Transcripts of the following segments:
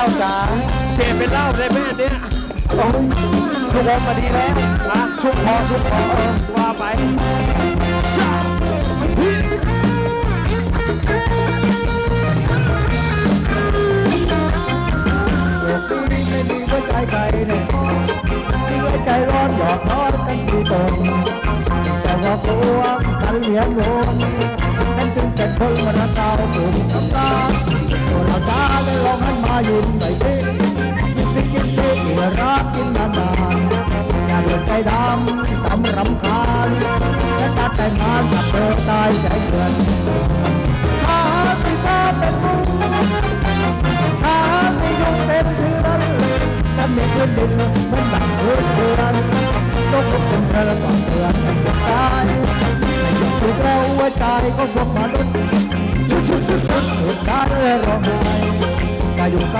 เจ้าจ๋าเปลี่ยนเป็นเหล้าเลยแม่เนี่ยโอ้ยลูกอมมาดีแล้วนะชุบพอชุบพอว่าไปชาโลกนี้ไม่มีหัวใจใจร้อนหยอกน้อยกันที่ตนแต่ว่าพวงกันเหลียงโยนนั่นจึงเป็นคนมรดาวถูกทำลายตัวเราจ้า องหันมายืนไปสิกินไปกินไปกินรักกินนานๆอย่าเดินใจดำสำรำคาญและการแต่งงานกับเธอตายใจเกินถ้าที่เธอเป็นมุงหาไม่ยุ่งเป็นเพื่อนฉันไม่เคยดินเหมือนดังเพื่อนเพื่อนต้องพบเป็นเพื่อนก่อนเพื่อนกันจะตายไม่ยอมถูกแล้วหัวใจก็พวกมนุษย์ชุดชุดชุดชุดเหตุการเลยร้องไห้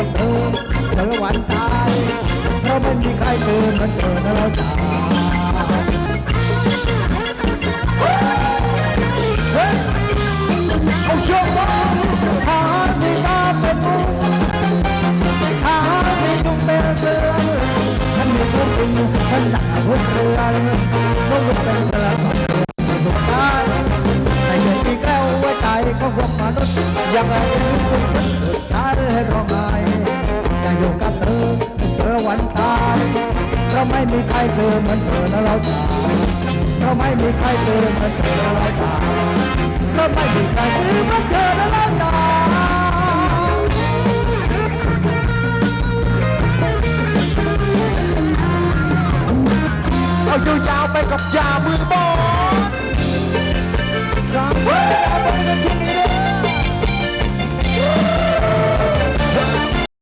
กับเธอเธอวันตายเพราะไม่มีใครเกินเหมือนเธอนะเราจ๋าเฮ้ยเอาเชือกมาหาที่ตาเป็นมุงถ้าไม่ต้องเป็นเรือฉันม่ต้องเป็นฉันหนักหัวเรือต้องเป็นเรือก่อนเรือสุดท้ายแต่ยังที่แก้วหัวใจของพวกมนุษย์ยังไงต้องเป็นสุดท้ายให้ร้องไห้ เราไม่มีใครเธอเหมือนเธอนะเราจ๋าเราไม่มีใครเธอเหมือนเธอนะเราจ๋าเราไม่มีใครเกินเหมือนเธอนะเราจ๋าเอายาวๆไปกับยามือบอล